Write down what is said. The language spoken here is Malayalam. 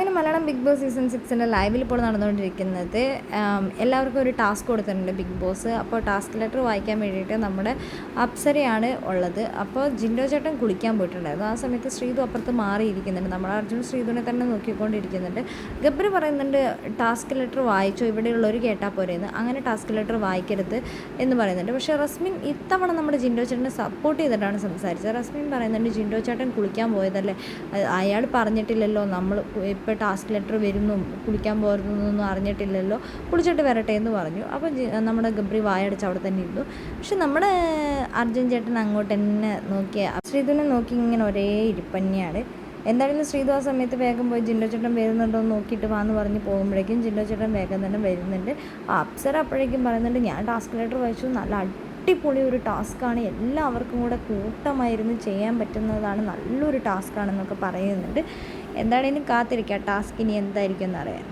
അങ്ങനെ മലയാളം ബിഗ് ബോസ് സീസൺ സിക്സിന്റെ ലൈവിൽ ഇപ്പോൾ നടന്നുകൊണ്ടിരിക്കുന്നത് എല്ലാവർക്കും ഒരു ടാസ്ക് കൊടുത്തിട്ടുണ്ട് ബിഗ് ബോസ്. അപ്പോൾ ടാസ്ക് ലെറ്റർ വായിക്കാൻ വേണ്ടിയിട്ട് നമ്മുടെ അപ്സരയാണ് ഉള്ളത്. അപ്പോൾ ജിൻഡോ ചേട്ടൻ കുളിക്കാൻ പോയിട്ടുണ്ടായിരുന്നു. ആ സമയത്ത് ശ്രീതു അപ്പുറത്ത് മാറിയിരിക്കുന്നുണ്ട്. നമ്മുടെ അർജുൻ ശ്രീതുവിനെ തന്നെ നോക്കിക്കൊണ്ടിരിക്കുന്നുണ്ട്. ഗബ്രി പറയുന്നുണ്ട് ടാസ്ക് ലെറ്റർ വായിച്ചോ? ഇവിടെയുള്ളവർ കേട്ടാൽ പോരെയെന്ന് അങ്ങനെ ടാസ്ക് ലെറ്റർ വായിക്കരുത് എന്ന് പറയുന്നുണ്ട്. പക്ഷേ റസ്മിൻ ഇത്തവണ നമ്മുടെ ജിൻഡോ ചേട്ടനെ സപ്പോർട്ട് ചെയ്തിട്ടാണ് സംസാരിച്ചത്. റസ്മിൻ പറയുന്നുണ്ട് ജിൻഡോ ചേട്ടൻ കുളിക്കാൻ പോയതല്ലേ? അയാൾ പറഞ്ഞിട്ടില്ലല്ലോ നമ്മൾ ഇപ്പോൾ ടാസ്ക് ലെറ്റർ വരുന്നു കുളിക്കാൻ പോരുന്നൊന്നും അറിഞ്ഞിട്ടില്ലല്ലോ കുളിച്ചിട്ട് വരട്ടെ എന്ന് പറഞ്ഞു. അപ്പോൾ നമ്മുടെ ഗബ്രി വായടച്ച് അവിടെ തന്നെ ഇരുന്നു. പക്ഷെ നമ്മുടെ അർജുൻ ചേട്ടൻ അങ്ങോട്ട് തന്നെ നോക്കിയ ശ്രീധുനെ നോക്കി ഇങ്ങനെ ഒരേ ഇരിപ്പന്നെയാണ് എന്തായാലും ശ്രീധു ആ സമയത്ത് വേഗം പോയി ജിൻഡോ ചേട്ടൻ വരുന്നുണ്ടോ എന്ന് നോക്കിയിട്ട് വാന്ന് പറഞ്ഞ് പോകുമ്പോഴേക്കും ജിൻഡോ ചേട്ടൻ വേഗം തന്നെ വരുന്നുണ്ട്. അപ്സര അപ്പോഴേക്കും പറയുന്നുണ്ട് ഞാൻ ടാസ്ക് ലെറ്റർ വായിച്ചു. നല്ല അടിപൊളി ഒരു ടാസ്ക്കാണ് എല്ലാവർക്കും കൂടെ കൂട്ടമായിരുന്നു ചെയ്യാൻ പറ്റുന്നതാണ്. നല്ലൊരു ടാസ്ക്കാണെന്നൊക്കെ പറയുന്നുണ്ട്. എന്താണേലും കാത്തിരിക്കുക ടാസ്ക് ഇനി എന്തായിരിക്കും എന്നറിയാൻ.